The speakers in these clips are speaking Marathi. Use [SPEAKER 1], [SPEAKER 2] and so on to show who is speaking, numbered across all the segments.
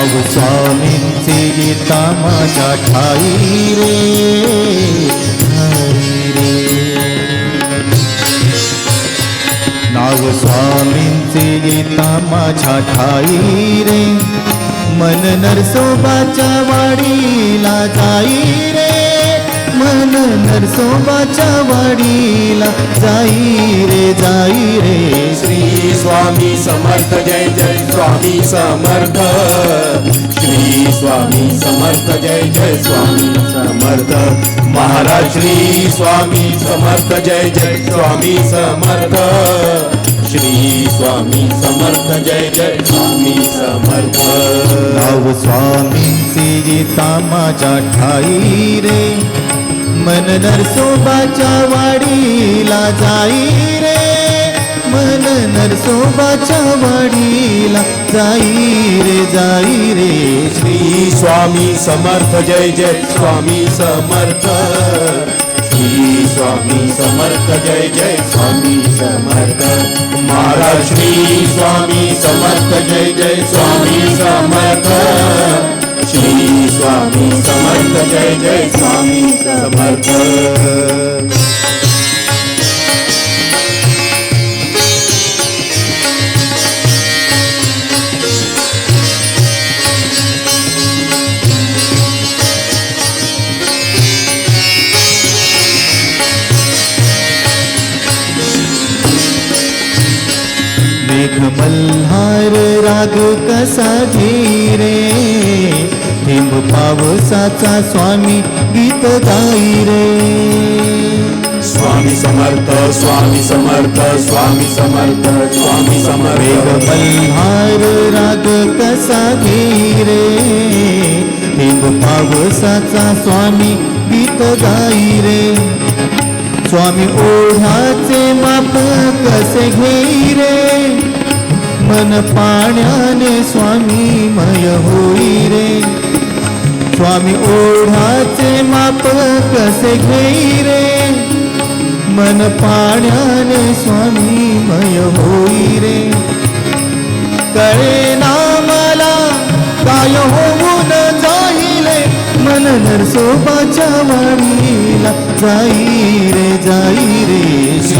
[SPEAKER 1] नाव स्वामींचे गीता माझ्या ठाई रे ठाई रे. नाव स्वामींचे गीता माझ्या ठाई रे मन नरसोबाच्या वाडीला जाई रे. मन नरसोबाच्या वाडीला जाई रे जाई रे
[SPEAKER 2] श्री स्वामी समर्थ जय जय स्वामी समर्थ. श्री स्वामी समर्थ जय जय स्वामी समर्थ. महाराज श्री स्वामी समर्थ जय जय स्वामी समर्थ. श्री स्वामी समर्थ जय जय स्वामी समर्थ.
[SPEAKER 1] नाव स्वामी गीता माझ्या ठाई रे. मन नरसोबाच्या वाडीला जाई रे. मन नरसोबाच्या वाडीला जाई रे जाई रे.
[SPEAKER 2] श्री स्वामी समर्थ जय जय. स्वामी समर्थ. श्री स्वामी समर्थ जय जय. स्वामी समर्थ. महाराज श्री स्वामी समर्थ जय जय. स्वामी समर्थ. श्री स्वामी समर्थ जय जय. स्वामी समर्थ.
[SPEAKER 1] मल्हार राग कसा धीरे थेंब पावसाचा स्वामी गीत गाई रे।
[SPEAKER 2] स्वामी समर्थ स्वामी समर्थ स्वामी समर्थ स्वामी समर्थ।
[SPEAKER 1] मल्हार राग कसा धीरे थेंब पावसाचा स्वामी गीत गाई रे। स्वामी ओढाचे माप कसे घेई रे मन पाण्याने स्वामी मय होई रे. स्वामी ओढाचे माप कसे घेई रे. मन पाण्याने स्वामी मय होई रे. कळे ना मला काय होऊन जाईले. मन नरसोबाच्या वाणीला जाई रे जाई रे.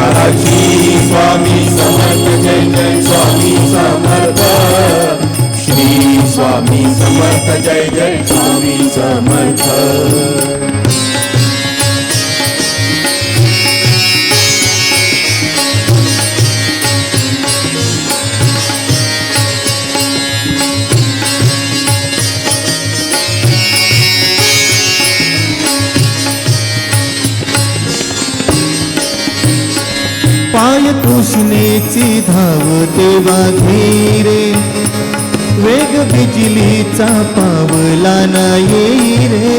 [SPEAKER 1] पाय कृष्णेची धावते वाघेरे वेग बिजलीचा पावला नाही रे.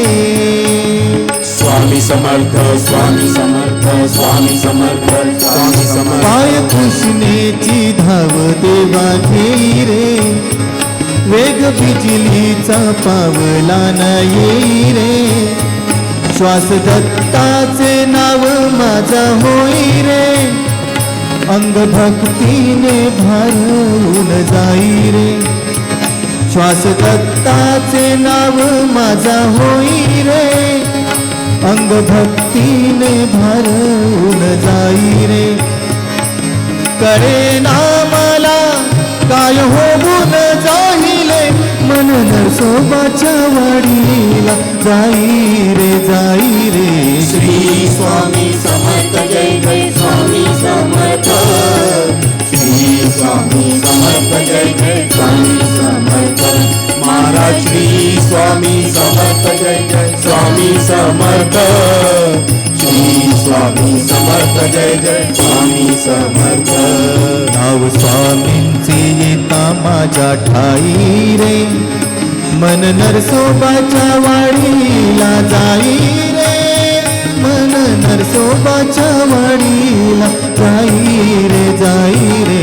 [SPEAKER 2] स्वामी समर्थ स्वामी समर्थ स्वामी समर्थ स्वामी समर्थ.
[SPEAKER 1] पाय कृष्णेची धावते वाघेरे वेग बिजलीचा पावला नाही रे. श्वास दत्ताचे नाव माझा होई रे. अंग भक्तीने भारून जाई रे. श्वास दत्ताचे नाव माझा होई रे. अंग भक्तीने भारून जाई रे. करे ना मला काय होऊन जाहिले मन नरसोबाच्या वाडीला जाई रे जाई रे.
[SPEAKER 2] श्री स्वामी श्री स्वामी समर्थ जय जय. स्वामी समर्थ. श्री स्वामी समर्थ जय जय. स्वामी समर्थ.
[SPEAKER 1] नाव स्वामींचे येता माझ्या ठाई रे. मन नरसोबाच्या वाडीला जाई रे. मन नरसोबाच्या वाडीला जाई रे जाई रे.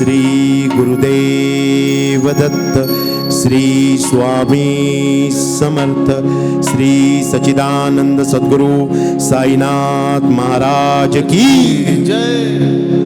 [SPEAKER 2] श्री गुरुदेव दत्त श्री स्वामी समर्थ श्री सचिदानंद सद्गुरु साईनाथ महाराज की
[SPEAKER 1] जय।